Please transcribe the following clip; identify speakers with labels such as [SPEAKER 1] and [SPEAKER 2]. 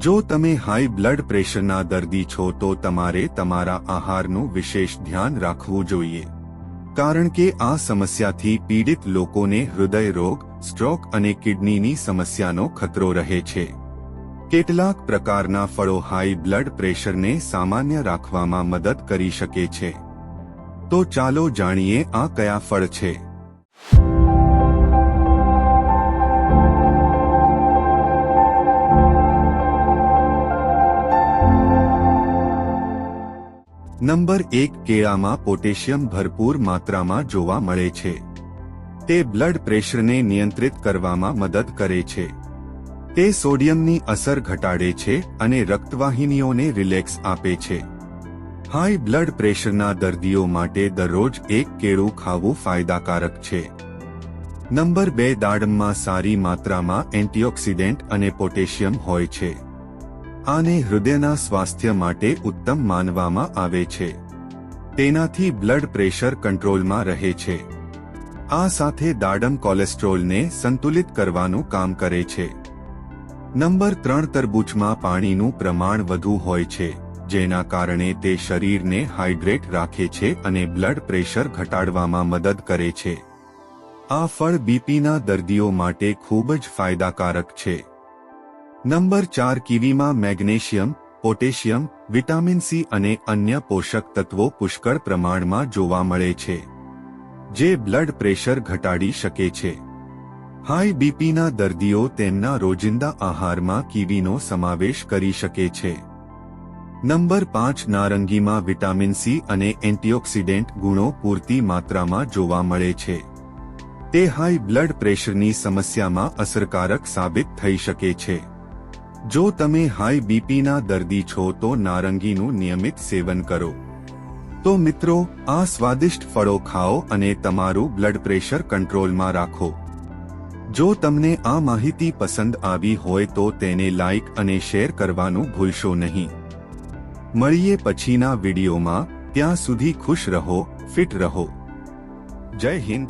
[SPEAKER 1] જો તમે high blood પ્રેશરના દર્દી છો તો તમારે તમારા આહારનું વિશેષ ધ્યાન રાખવું જોઈએ. કારણ કે આ સમસ્યાથી પીડિત લોકોને હૃદય રોગ, સ્ટ્રોક અને કિડનીની સમસ્યાનો ખતરો રહે છે. કેટલાક પ્રકારના ફળો હાઈ બ્લડ પ્રેશરને સામાન્ય રાખવામાં મદદ કરી શકે છે. તો ચાલો જાણીએ આ કયા ફળ છે. નંબર એક કેળામાં પોટેશિયમ ભરપૂર માત્રામાં જોવા મળે છે. તે બ્લડ પ્રેશરને નિયંત્રિત કરવામાં મદદ કરે છે. તે સોડિયમની અસર ઘટાડે છે અને રક્તવાહિનીઓને રિલેક્સ આપે છે. હાઈ બ્લડ પ્રેશરના દર્દીઓ માટે દરરોજ એક કેળું ખાવું ફાયદાકારક છે. નંબર બે દાડમમાં સારી માત્રામાં એન્ટીઓક્સિડન્ટ અને પોટેશિયમ હોય છે. આને હૃદયના સ્વાસ્થ્ય માટે ઉત્તમ માનવામાં આવે છે. તેનાથી બ્લડ પ્રેશર કંટ્રોલમાં રહે છે. આ સાથે દાડમ કોલેસ્ટ્રોલને સંતુલિત કરવાનું કામ કરે છે. નંબર ત્રણ તરબૂચમાં પાણીનું પ્રમાણ વધુ હોય છે, જેના કારણે તે શરીરને હાઇડ્રેટ રાખે છે અને બ્લડ પ્રેશર ઘટાડવામાં મદદ કરે છે. આ ફળ બીપીના દર્દીઓ માટે ખૂબ જ ફાયદાકારક છે. નંબર ચાર કીવીમાં મેગ્નેશિયમ, પોટેશિયમ, વિટામિન સી અને અન્ય પોષક તત્વો પુષ્કળ પ્રમાણમાં જોવા મળે છે, જે બ્લડ પ્રેશર ઘટાડી શકે છે. હાઈ બીપીના દર્દીઓ તેમના રોજિંદા આહારમાં કીવીનો સમાવેશ કરી શકે છે. નંબર પાંચ નારંગીમાં વિટામિન સી અને એન્ટીઓક્સિડન્ટ ગુણો પૂરતી માત્રામાં જોવા મળે છે. તે હાઈ બ્લડ પ્રેશરની સમસ્યામાં અસરકારક સાબિત થઈ શકે છે. જો તમે હાઈ બીપીના દર્દી છો તો નારંગીનું નિયમિત સેવન કરો. તો મિત્રો, આ સ્વાદિષ્ટ ફળો ખાઓ અને તમારું બ્લડ પ્રેશર કંટ્રોલમાં રાખો. જો તમને આ માહિતી પસંદ આવી હોય તો તેને લાઇક અને શેર કરવાનું ભૂલશો નહીં. મળીએ પછીના વિડીયોમાં. ત્યાં સુધી ખુશ રહો, ફિટ રહો. જય હિન્દ.